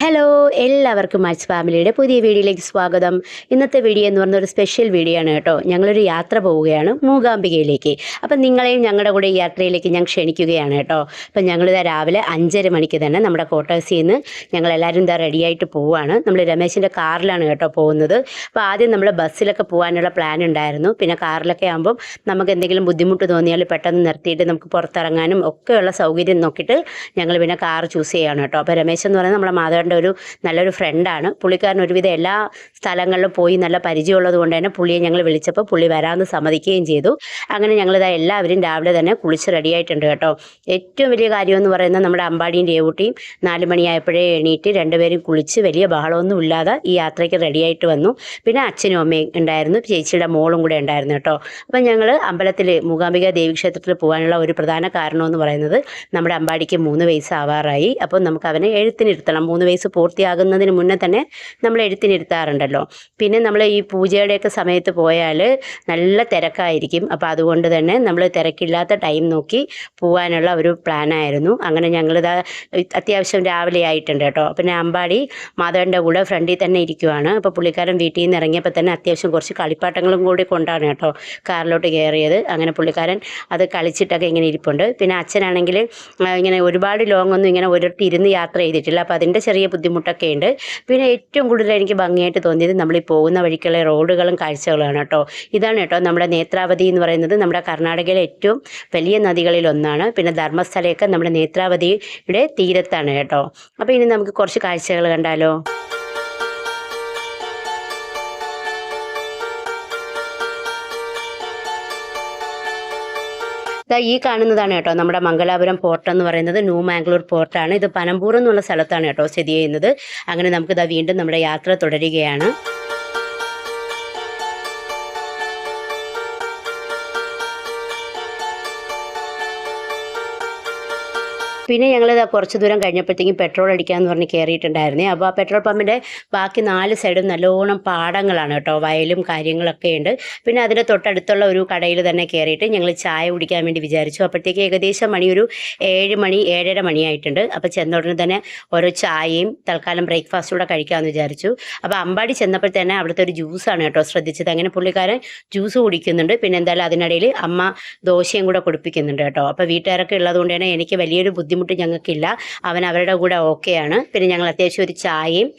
Hello എല്ലാവർക്കും match ഫാമിലിയുടെ പുതിയ വീഡിയോയിലേക്ക് സ്വാഗതം. ഇന്നത്തെ വീഡിയോ എന്ന് പറഞ്ഞ ഒരു സ്പെഷ്യൽ വീഡിയോ ആണ് കേട്ടോ. ഞങ്ങളൊരു യാത്ര പോവുകയാണ് മൂകാംബികയിലേക്ക്. അപ്പം നിങ്ങളെയും ഞങ്ങളുടെ കൂടെ യാത്രയിലേക്ക് ഞാൻ ക്ഷണിക്കുകയാണ് കേട്ടോ. അപ്പം ഞങ്ങളിതാ രാവിലെ അഞ്ചര മണിക്ക് തന്നെ നമ്മുടെ ക്വാർട്ടേഴ്സിൽ നിന്ന് ഞങ്ങളെല്ലാവരും ഇതാ റെഡിയായിട്ട് പോവുകയാണ് നമ്മൾ രമേശിന്റെ കാറിലാണ് കേട്ടോ പോകുന്നത്. അപ്പോൾ ആദ്യം നമ്മൾ ബസ്സിലൊക്കെ പോകാനുള്ള പ്ലാൻ ഉണ്ടായിരുന്നു. പിന്നെ കാറിലൊക്കെ ആകുമ്പം നമുക്ക് എന്തെങ്കിലും ബുദ്ധിമുട്ട് തോന്നിയാൽ പെട്ടെന്ന് നിർത്തിയിട്ട് നമുക്ക് പുറത്തിറങ്ങാനും ഒക്കെയുള്ള സൗകര്യം നോക്കിയിട്ട് ഞങ്ങൾ പിന്നെ കാർ ചൂസ് ചെയ്യുകയാണ് കേട്ടോ. അപ്പോൾ രമേശ് എന്ന് പറയുന്നത് നമ്മുടെ മാധവന്റെ ഒരു നല്ലൊരു ഫ്രണ്ടാണ്. പുള്ളിക്കാരൻ ഒരുവിധം എല്ലാ സ്ഥലങ്ങളിലും പോയി നല്ല പരിചയമുള്ളത് കൊണ്ട് തന്നെ പുള്ളിയെ ഞങ്ങൾ വിളിച്ചപ്പോൾ പുള്ളി വരാമെന്ന് സമ്മതിക്കുകയും ചെയ്തു. അങ്ങനെ ഞങ്ങളിതാ എല്ലാവരും രാവിലെ തന്നെ കുളിച്ച് റെഡിയായിട്ടുണ്ട് കേട്ടോ. ഏറ്റവും വലിയ കാര്യം എന്ന് പറയുന്നത് നമ്മുടെ അമ്പാടിയും രേവൂട്ടിയും നാല് മണിയായപ്പോഴേ എണീറ്റ് രണ്ടുപേരും കുളിച്ച് വലിയ ബഹളമൊന്നും ഇല്ലാതെ ഈ യാത്രയ്ക്ക് റെഡിയായിട്ട് വന്നു. പിന്നെ അച്ഛനും അമ്മയും ഉണ്ടായിരുന്നു. ചേച്ചിയുടെ മോളും കൂടെ ഉണ്ടായിരുന്നു കേട്ടോ. അപ്പം ഞങ്ങൾ അമ്പലത്തിൽ മൂകാംബിക ദേവീക്ഷേത്രത്തിൽ പോകാനുള്ള ഒരു പ്രധാന കാരണം എന്ന് പറയുന്നത് നമ്മുടെ അമ്പാടിക്ക് മൂന്ന് വയസ്സ് ആവാറായി. അപ്പോൾ നമുക്ക് അവനെ എഴുത്തിനിരുത്തണം. മൂന്ന് വയസ്സ് പൂർത്തിയാകുന്നതിന് മുന്നേ തന്നെ നമ്മൾ എഴുത്തിനിരുത്താറുണ്ടല്ലോ പിന്നെ നമ്മൾ ഈ പൂജയുടെയൊക്കെ സമയത്ത് പോയാൽ നല്ല തിരക്കായിരിക്കും. അപ്പോൾ അതുകൊണ്ട് തന്നെ നമ്മൾ തിരക്കില്ലാത്ത ടൈം നോക്കി പോകാനുള്ള ഒരു പ്ലാനായിരുന്നു അങ്ങനെ ഞങ്ങളിതാ അത്യാവശ്യം രാവിലെ ആയിട്ടുണ്ട് കേട്ടോ. പിന്നെ അമ്പാടി മാധവന്റെ കൂടെ ഫ്രണ്ടിൽ തന്നെ ഇരിക്കുവാണ്. അപ്പോൾ പുള്ളിക്കാരൻ വീട്ടിൽ നിന്ന് ഇറങ്ങിയപ്പോൾ തന്നെ അത്യാവശ്യം കുറച്ച് കളിപ്പാട്ടങ്ങളും കൂടി കൊണ്ടാണ് കേട്ടോ കാറിലോട്ട് കയറിയത്. അങ്ങനെ പുള്ളിക്കാരൻ അത് കളിച്ചിട്ടൊക്കെ ഇങ്ങനെ ഇരിപ്പുണ്ട്. പിന്നെ അച്ഛനാണെങ്കിൽ ഇങ്ങനെ ഒരുപാട് ലോങ് ഒന്നും ഇങ്ങനെ ഒരിടത്ത് ഇരുന്ന് യാത്ര ചെയ്തിട്ടില്ല. അപ്പോൾ അതിന്റെ ചെറിയ ബുദ്ധിമുട്ടൊക്കെ ഉണ്ട് പിന്നെ ഏറ്റവും കൂടുതൽ എനിക്ക് ഭംഗിയായിട്ട് തോന്നിയത് നമ്മൾ ഈ പോകുന്ന വഴിക്കുള്ള റോഡുകളും കാഴ്ചകളാണ് കേട്ടോ. ഇതാണ് കേട്ടോ നമ്മുടെ നേത്രാവതി എന്ന് പറയുന്നത്. നമ്മുടെ കർണാടകയിലെ ഏറ്റവും വലിയ നദികളിൽ ഒന്നാണ് പിന്നെ ധർമ്മസ്ഥലയൊക്കെ നമ്മുടെ നേത്രാവതിയുടെ തീരത്താണ് കേട്ടോ. അപ്പോൾ ഇനി നമുക്ക് കുറച്ച് കാഴ്ചകൾ കണ്ടാലോ? ദാ ഈ കാണുന്നതാണ് കേട്ടോ നമ്മുടെ മംഗലാപുരം പോർട്ട് എന്ന് പറയുന്നത്. ന്യൂ മാംഗ്ലൂർ പോർട്ടാണ് ഇത് പനമ്പൂർ എന്നുള്ള സ്ഥലത്താണ് കേട്ടോ സ്ഥിതി ചെയ്യുന്നത്. അങ്ങനെ നമുക്ക് ഇതാ വീണ്ടും നമ്മുടെ യാത്ര തുടരുകയാണ്. പിന്നെ ഞങ്ങൾ കുറച്ച് ദൂരം കഴിഞ്ഞപ്പോഴത്തേക്കും പെട്രോൾ അടിക്കാമെന്ന് പറഞ്ഞ് കയറിയിട്ടുണ്ടായിരുന്നേ അപ്പോൾ ആ പെട്രോൾ പമ്പിന്റെ ബാക്കി നാല് സൈഡും നല്ലോണം പാടങ്ങളാണ് കേട്ടോ. വയലും കാര്യങ്ങളൊക്കെ ഉണ്ട്. പിന്നെ അതിന്റെ തൊട്ടടുത്തുള്ള ഒരു കടയിൽ തന്നെ കയറിയിട്ട് ഞങ്ങൾ ചായ കുടിക്കാൻ വേണ്ടി വിചാരിച്ചു. അപ്പോഴത്തേക്ക് ഏകദേശം മണി ഒരു ഏഴ് മണി ഏഴര മണിയായിട്ടുണ്ട് അപ്പോൾ ചെന്ന ഉടനെ തന്നെ ഓരോ ചായയും തൽക്കാലം ബ്രേക്ക്ഫാസ്റ്റ് കൂടെ കഴിക്കാമെന്ന് വിചാരിച്ചു. അപ്പോൾ അമ്പാടി ചെന്നപ്പോൾ തന്നെ അവിടുത്തെ ഒരു ജ്യൂസാണ് കേട്ടോ ശ്രദ്ധിച്ചത്. അങ്ങനെ പുള്ളിക്കാരൻ ജ്യൂസ് കുടിക്കുന്നുണ്ട്. പിന്നെ എന്തായാലും അതിനിടയിൽ അമ്മ ദോശയും കൂടെ കുടിപ്പിക്കുന്നുണ്ട് കേട്ടോ. അപ്പോൾ വീട്ടുകാരൊക്കെ ഉള്ളതുകൊണ്ട് തന്നെ എനിക്ക് വലിയൊരു ബുദ്ധിമുട്ട് ഞങ്ങൾക്കില്ല. അവൻ അവരുടെ കൂടെ ഓക്കെയാണ്. പിന്നെ ഞങ്ങൾ അത്യാവശ്യം ഒരു ചായയും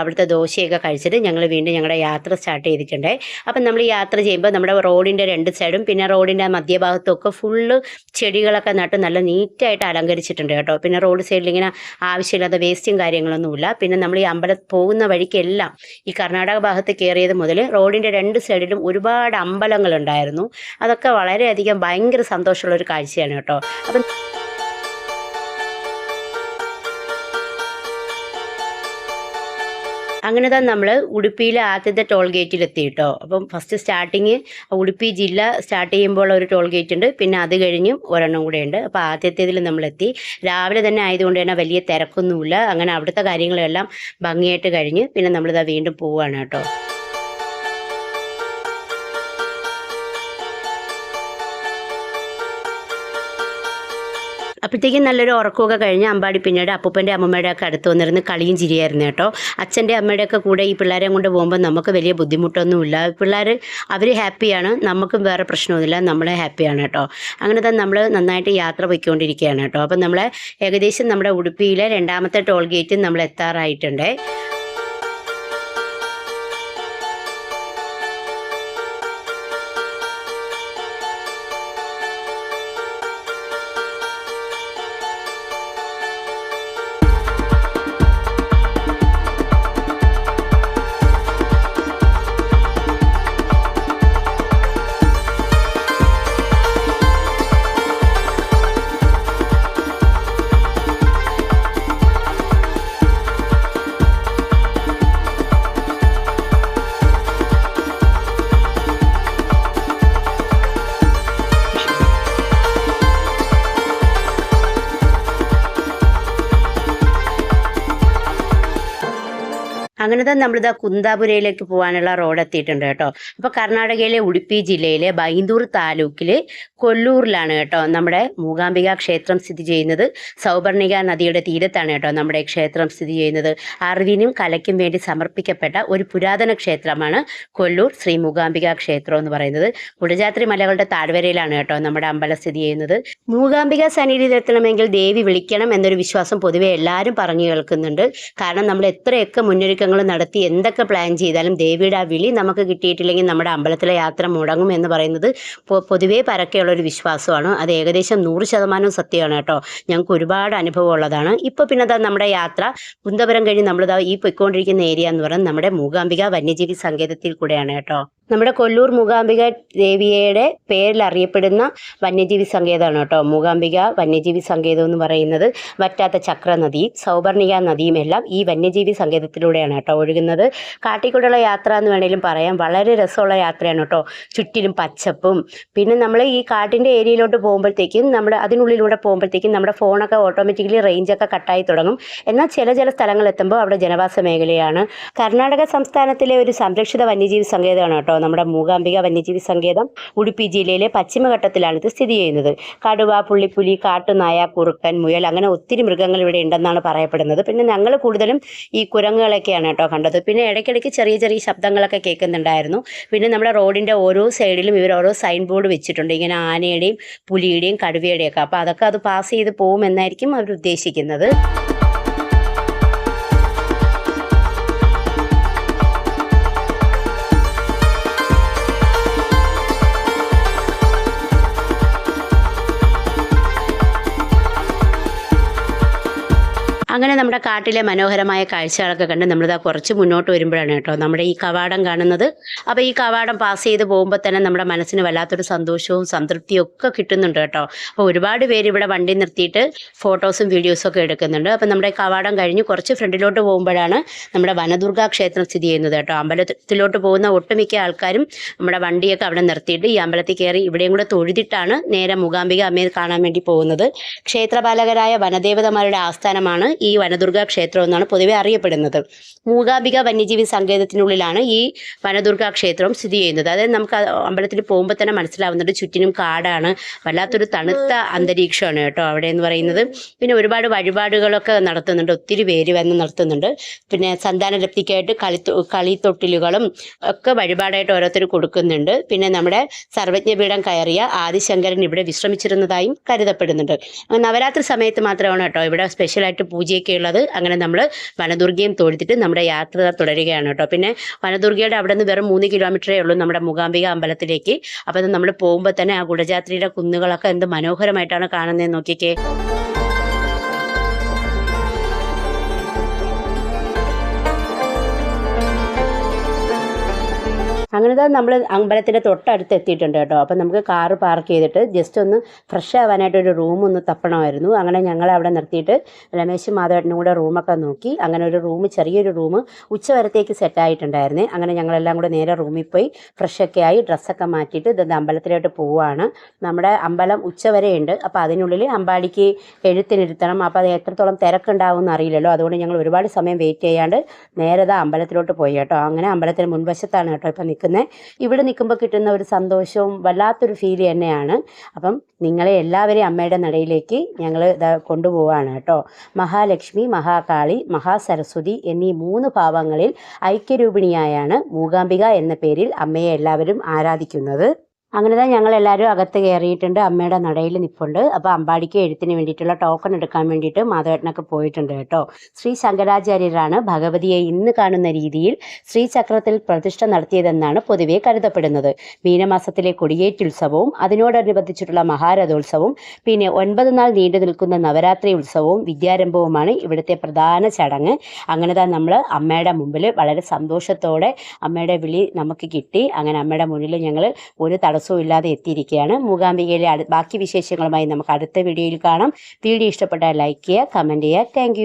അവിടുത്തെ ദോശയൊക്കെ കഴിച്ചിട്ട് ഞങ്ങൾ വീണ്ടും ഞങ്ങളുടെ യാത്ര സ്റ്റാർട്ട് ചെയ്തിട്ടുണ്ട്. അപ്പം നമ്മൾ യാത്ര ചെയ്യുമ്പോൾ നമ്മുടെ റോഡിന്റെ രണ്ട് സൈഡും പിന്നെ റോഡിന്റെ മധ്യഭാഗത്തൊക്കെ ഫുള്ള് ചെടികളൊക്കെ നട്ട് നല്ല നീറ്റായിട്ട് അലങ്കരിച്ചിട്ടുണ്ട് കേട്ടോ. പിന്നെ റോഡ് സൈഡിൽ ഇങ്ങനെ ആവശ്യമില്ലാത്ത വേസ്റ്റും കാര്യങ്ങളൊന്നുമില്ല പിന്നെ നമ്മൾ ഈ അമ്പലം പോകുന്ന വഴിക്കെല്ലാം ഈ കർണാടക ഭാഗത്ത് കയറിയത് മുതൽ റോഡിന്റെ രണ്ട് സൈഡിലും ഒരുപാട് അമ്പലങ്ങളുണ്ടായിരുന്നു അതൊക്കെ വളരെയധികം ഭയങ്കര സന്തോഷമുള്ള ഒരു കാഴ്ചയാണ് കേട്ടോ. അപ്പം അങ്ങനെ തന്നെ നമ്മൾ ഉടുപ്പിയിലെ ആദ്യത്തെ ടോൾ ഗേറ്റിൽ എത്തി കേട്ടോ അപ്പം ഫസ്റ്റ് സ്റ്റാർട്ടിങ് ഉടുപ്പി ജില്ല സ്റ്റാർട്ട് ചെയ്യുമ്പോൾ ഒരു ടോൾ ഗേറ്റ് ഉണ്ട്. പിന്നെ അത് കഴിഞ്ഞും ഒരെണ്ണം കൂടെ ഉണ്ട്. അപ്പോൾ ആദ്യത്തേതിൽ നമ്മളെത്തി രാവിലെ തന്നെ ആയതുകൊണ്ട് തന്നെ വലിയ തിരക്കൊന്നുമില്ല. അങ്ങനെ അവിടുത്തെ കാര്യങ്ങളെല്ലാം ഭംഗിയായിട്ട് കഴിഞ്ഞ് പിന്നെ നമ്മളിതാ വീണ്ടും പോവുകയാണ് കേട്ടോ. അപ്പോഴത്തേക്കും നല്ലൊരു ഉറക്കമൊക്കെ കഴിഞ്ഞ് അമ്പാടി പിന്നീട് അപ്പൂപ്പന്റെ അമ്മമ്മയുടെ ഒക്കെ അടുത്ത് വന്നിരുന്ന് കളിയും ചിരിയായിരുന്നു കേട്ടോ. അച്ഛന്റെ അമ്മയുടെ ഒക്കെ കൂടെ ഈ പിള്ളേരെയും കൊണ്ട് പോകുമ്പോൾ നമുക്ക് വലിയ ബുദ്ധിമുട്ടൊന്നുമില്ല പിള്ളേർ അവർ ഹാപ്പിയാണ് നമുക്കും വേറെ പ്രശ്നമൊന്നുമില്ല. നമ്മളെ ഹാപ്പിയാണ് കേട്ടോ. അങ്ങനെ തന്നെ നമ്മൾ നന്നായിട്ട് യാത്ര പോയിക്കൊണ്ടിരിക്കുകയാണ് കേട്ടോ. അപ്പം നമ്മളെ ഏകദേശം നമ്മുടെ ഉടുപ്പിയിലെ രണ്ടാമത്തെ ടോൾ ഗേറ്റ് നമ്മൾ എത്താറായിട്ടുണ്ട് അങ്ങനെ തന്നെ നമ്മളിതാ കുന്താപുരയിലേക്ക് പോകാനുള്ള റോഡ് എത്തിയിട്ടുണ്ട് കേട്ടോ. അപ്പോൾ കർണാടകയിലെ ഉടുപ്പി ജില്ലയിലെ ബൈന്ദൂർ താലൂക്കിലെ കൊല്ലൂരിലാണ് കേട്ടോ നമ്മുടെ മൂകാംബിക ക്ഷേത്രം സ്ഥിതി ചെയ്യുന്നത്. സൗപർണിക നദിയുടെ തീരത്താണ് കേട്ടോ നമ്മുടെ ക്ഷേത്രം സ്ഥിതി ചെയ്യുന്നത്. അറിവിനും കലയ്ക്കും വേണ്ടി സമർപ്പിക്കപ്പെട്ട ഒരു പുരാതന ക്ഷേത്രമാണ് കൊല്ലൂർ ശ്രീ മൂകാംബിക ക്ഷേത്രം എന്ന് പറയുന്നത്. കുടജാത്രി മലകളുടെ താഴ്വരയിലാണ് കേട്ടോ നമ്മുടെ അമ്പലം സ്ഥിതി ചെയ്യുന്നത്. മൂകാംബിക സന്നിധിയിലെത്തണമെങ്കിൽ ദേവി വിളിക്കണം എന്നൊരു വിശ്വാസം പൊതുവെ എല്ലാവരും പറഞ്ഞു കേൾക്കുന്നുണ്ട്. കാരണം നമ്മൾ എത്രയൊക്കെ മുന്നൊരുക്കങ്ങൾ നടത്തി എന്തൊക്കെ പ്ലാൻ ചെയ്താലും ദേവിയുടെ ആ വിളി നമുക്ക് കിട്ടിയിട്ടില്ലെങ്കിൽ നമ്മുടെ അമ്പലത്തിലെ യാത്ര മുടങ്ങും എന്ന് പറയുന്നത് പൊതുവേ പരക്കെയുള്ളൊരു വിശ്വാസമാണ്. അത് ഏകദേശം നൂറ് ശതമാനവും സത്യമാണ് കേട്ടോ. ഞങ്ങൾക്ക് ഒരുപാട് അനുഭവം ഉള്ളതാണ്. ഇപ്പോൾ പിന്നെ അതാ നമ്മുടെ യാത്ര കുന്തപുരം കഴിഞ്ഞ് നമ്മളിതാ ഈ പൊയ്ക്കൊണ്ടിരിക്കുന്ന ഏരിയ എന്ന് പറയുന്നത് നമ്മുടെ മൂകാംബിക വന്യജീവി സങ്കേതത്തിൽ കൂടെയാണ് കേട്ടോ. നമ്മുടെ കൊല്ലൂർ മൂകാംബിക ദേവിയുടെ പേരിൽ അറിയപ്പെടുന്ന വന്യജീവി സങ്കേതമാണ് കേട്ടോ. മൂകാംബിക വന്യജീവി സങ്കേതം എന്ന് പറയുന്നത് വറ്റാത്ത ചക്ര നദിയും സൗവർണിക നദിയും എല്ലാം ഈ വന്യജീവി സങ്കേതത്തിലൂടെയാണ് കേട്ടോ ഒഴുകുന്നത്. കാട്ടിക്കൂടെയുള്ള യാത്ര എന്ന് വേണമെങ്കിലും പറയാം. വളരെ രസമുള്ള യാത്രയാണ് കേട്ടോ. ചുറ്റിലും പച്ചപ്പും. പിന്നെ നമ്മൾ ഈ കാട്ടിന്റെ ഏരിയയിലോട്ട് പോകുമ്പോഴത്തേക്കും നമ്മൾ അതിനുള്ളിലൂടെ പോകുമ്പോഴത്തേക്കും നമ്മുടെ ഫോണൊക്കെ ഓട്ടോമാറ്റിക്കലി റേഞ്ചൊക്കെ കട്ടായി തുടങ്ങും. എന്നാൽ ചില ചില സ്ഥലങ്ങൾ എത്തുമ്പോൾ അവിടെ ജനവാസ മേഖലയാണ്. കർണാടക സംസ്ഥാനത്തിലെ ഒരു സംരക്ഷിത വന്യജീവി സങ്കേതമാണ് കേട്ടോ നമ്മുടെ മൂകാംബിക വന്യജീവി സങ്കേതം. ഉടുപ്പി ജില്ലയിലെ പശ്ചിമഘട്ടത്തിലാണ് ഇത് സ്ഥിതി ചെയ്യുന്നത്. കടുവ പുള്ളിപ്പുലി കാട്ടുനായ കുറുക്കൻ മുയൽ അങ്ങനെ ഒത്തിരി മൃഗങ്ങൾ ഇവിടെ ഉണ്ടെന്നാണ് പറയപ്പെടുന്നത്. പിന്നെ ഞങ്ങൾ കൂടുതലും ഈ കുരങ്ങുകളൊക്കെയാണ് കേട്ടോ കണ്ടത്. പിന്നെ ഇടയ്ക്കിടയ്ക്ക് ചെറിയ ചെറിയ ശബ്ദങ്ങളൊക്കെ കേൾക്കുന്നുണ്ടായിരുന്നു. പിന്നെ നമ്മുടെ റോഡിന്റെ ഓരോ സൈഡിലും ഇവർ ഓരോ സൈൻ ബോർഡ് വെച്ചിട്ടുണ്ട്. ഇങ്ങനെ ആനയുടെയും പുലിയുടെയും കടുവയുടെയും ഒക്കെ അപ്പോൾ അതൊക്കെ അത് പാസ് ചെയ്ത് പോകുമെന്നായിരിക്കും അവർ ഉദ്ദേശിക്കുന്നത്. അങ്ങനെ നമ്മുടെ കാട്ടിലെ മനോഹരമായ കാഴ്ചകളൊക്കെ കണ്ട് നമ്മളിതാ കുറച്ച് മുന്നോട്ട് വരുമ്പോഴാണ് കേട്ടോ നമ്മുടെ ഈ കവാടം കാണുന്നത്. അപ്പോൾ ഈ കവാടം പാസ് ചെയ്ത് പോകുമ്പോൾ തന്നെ നമ്മുടെ മനസ്സിന് വല്ലാത്തൊരു സന്തോഷവും സംതൃപ്തിയും ഒക്കെ കിട്ടുന്നുണ്ട് കേട്ടോ. അപ്പോൾ ഒരുപാട് പേര് ഇവിടെ വണ്ടി നിർത്തിയിട്ട് ഫോട്ടോസും വീഡിയോസും ഒക്കെ എടുക്കുന്നുണ്ട്. അപ്പോൾ നമ്മുടെ കവാടം കഴിഞ്ഞ് കുറച്ച് ഫ്രണ്ടിലോട്ട് പോകുമ്പോഴാണ് നമ്മുടെ വനദുർഗ ക്ഷേത്രം സ്ഥിതി ചെയ്യുന്നത് കേട്ടോ. അമ്പലത്തിലോട്ട് പോകുന്ന ഒട്ടുമിക്ക ആൾക്കാരും നമ്മുടെ വണ്ടിയൊക്കെ അവിടെ നിർത്തിയിട്ട് ഈ അമ്പലത്തിൽ കയറി ഇവിടെയും കൂടെ തൊഴുതിട്ടാണ് നേരെ മൂകാംബിക അമ്മയെ കാണാൻ വേണ്ടി പോകുന്നത്. ക്ഷേത്രപാലകരായ വനദേവതമാരുടെ ആസ്ഥാനമാണ് വനദുർഗ ക്ഷേത്രം എന്നാണ് പൊതുവെ അറിയപ്പെടുന്നത്. മൂകാംബിക വന്യജീവി സങ്കേതത്തിനുള്ളിലാണ് ഈ വനദുർഗ ക്ഷേത്രം സ്ഥിതി ചെയ്യുന്നത്. അതായത് നമുക്ക് അമ്പലത്തിൽ പോകുമ്പോൾ തന്നെ മനസ്സിലാവുന്നുണ്ട് ചുറ്റിനും കാടാണ്. വല്ലാത്തൊരു തണുത്ത അന്തരീക്ഷമാണ് കേട്ടോ അവിടെ എന്ന് പറയുന്നത്. പിന്നെ ഒരുപാട് വഴിപാടുകളൊക്കെ നടത്തുന്നുണ്ട്. ഒത്തിരി പേര് വന്ന് നടത്തുന്നുണ്ട്. പിന്നെ സന്താനലബ്ധിക്കായിട്ട് കളി കളിത്തൊട്ടിലുകളും ഒക്കെ വഴിപാടായിട്ട് ഓരോരുത്തർ കൊടുക്കുന്നുണ്ട്. പിന്നെ നമ്മുടെ സർവജ്ഞപീഠം കയറിയ ആദിശങ്കരൻ ഇവിടെ വിശ്രമിച്ചിരുന്നതായും കരുതപ്പെടുന്നുണ്ട്. നവരാത്രി സമയത്ത് മാത്രമാണ് കേട്ടോ ഇവിടെ സ്പെഷ്യലായിട്ട് പൂജയൊക്കെ ഉള്ളത്. അങ്ങനെ നമ്മൾ വനദുർഗയും തൊഴുതിട്ട് നമ്മുടെ യാത്ര തുടരുകയാണ് കേട്ടോ. പിന്നെ വനദുർഗയുടെ അവിടെ നിന്ന് വെറും മൂന്ന് കിലോമീറ്ററേ ഉള്ളൂ നമ്മുടെ മൂകാംബിക അമ്പലത്തിലേക്ക്. അപ്പം നമ്മൾ പോകുമ്പോൾ തന്നെ ആ ഗുഡജാത്രിയുടെ കുന്നുകളൊക്കെ എന്ത് മനോഹരമായിട്ടാണ് കാണുന്നത് നോക്കിക്കേ. അങ്ങനെ തന്നെ നമ്മൾ അമ്പലത്തിന്റെ തൊട്ടടുത്ത് എത്തിയിട്ടുണ്ട് കേട്ടോ. അപ്പം നമുക്ക് കാറ് പാർക്ക് ചെയ്തിട്ട് ജസ്റ്റ് ഒന്ന് ഫ്രഷ് ആവാനായിട്ട് ഒരു റൂം ഒന്ന് തപ്പണമായിരുന്നു. അങ്ങനെ ഞങ്ങൾ അവിടെ നിർത്തിയിട്ട് രമേശും മാധവേട്ടനും കൂടെ റൂമൊക്കെ നോക്കി. അങ്ങനെ ഒരു റൂം ചെറിയൊരു റൂം ഉച്ചവരത്തേക്ക് സെറ്റായിട്ടുണ്ടായിരുന്നേ അങ്ങനെ ഞങ്ങളെല്ലാം കൂടെ നേരെ റൂമിൽ പോയി ഫ്രഷൊക്കെ ആയി ഡ്രസ്സൊക്കെ മാറ്റിയിട്ട് ഇത് അമ്പലത്തിലോട്ട് പോവുകയാണ് നമ്മുടെ അമ്പലം ഉച്ചവരെ ഉണ്ട്. അപ്പോൾ അതിനുള്ളിൽ അമ്പാടിക്ക് എഴുത്തിനിരുത്തണം അപ്പോൾ അത് എത്രത്തോളം തിരക്കുണ്ടാവും എന്ന് അറിയില്ലല്ലോ. അതുകൊണ്ട് ഞങ്ങൾ ഒരുപാട് സമയം വെയിറ്റ് ചെയ്യാണ്ട് നേരെ അമ്പലത്തിലോട്ട് പോയി കേട്ടോ. അങ്ങനെ അമ്പലത്തിന് മുൻവശത്താണ് കേട്ടോ ഇപ്പം നിൽക്കുന്നത്. ഇവിടെ നിൽക്കുമ്പോൾ കിട്ടുന്ന ഒരു സന്തോഷവും വല്ലാത്തൊരു ഫീൽ തന്നെയാണ്. അപ്പം നിങ്ങളെ എല്ലാവരെയും അമ്മയുടെ നടയിലേക്ക് ഞങ്ങൾ കൊണ്ടുപോവാണ് കേട്ടോ. മഹാലക്ഷ്മി മഹാകാളി മഹാസരസ്വതി എന്നീ മൂന്ന് ഭാവങ്ങളിൽ ഐക്യരൂപിണിയായാണ് മൂകാംബിക എന്ന പേരിൽ അമ്മയെ എല്ലാവരും ആരാധിക്കുന്നത്. അങ്ങനെ തന്നെ ഞങ്ങൾ എല്ലാവരും അകത്ത് കയറിയിട്ടുണ്ട് അമ്മയുടെ നടയിൽ നിൽപ്പുണ്ട് അപ്പോൾ അമ്പാടിക്ക് എഴുത്തിന് വേണ്ടിയിട്ടുള്ള ടോക്കൺ എടുക്കാൻ വേണ്ടിയിട്ട് മാധവേട്ടനൊക്കെ പോയിട്ടുണ്ട് കേട്ടോ. ശ്രീ ശങ്കരാചാര്യരാണ് ഭഗവതിയെ ഇന്ന് കാണുന്ന രീതിയിൽ ശ്രീചക്രത്തിൽ പ്രതിഷ്ഠ നടത്തിയതെന്നാണ് പൊതുവെ കരുതപ്പെടുന്നത്. മീനമാസത്തിലെ കൊടിയേറ്റുത്സവവും അതിനോടനുബന്ധിച്ചിട്ടുള്ള മഹാരഥോത്സവവും പിന്നെ ഒൻപത് നാൾ നീണ്ടു നിൽക്കുന്ന നവരാത്രി ഉത്സവവും വിദ്യാരംഭവുമാണ് ഇവിടുത്തെ പ്രധാന ചടങ്ങ്. അങ്ങനെ തന്നെ നമ്മൾ അമ്മയുടെ മുമ്പിൽ വളരെ സന്തോഷത്തോടെ അമ്മയുടെ വിളി നമുക്ക് കിട്ടി. അങ്ങനെ അമ്മയുടെ മുന്നിൽ ഞങ്ങൾ ഒരു തടസ്സവും ഇല്ലാതെ എത്തിയിരിക്കുകയാണ്. മൂകാംബികയിലെ ബാക്കി വിശേഷങ്ങളുമായി നമുക്ക് അടുത്ത വീഡിയോയിൽ കാണാം. വീഡിയോ ഇഷ്ടപ്പെട്ടാൽ ലൈക്ക് ചെയ്യുക കമന്റ് ചെയ്യുക. താങ്ക്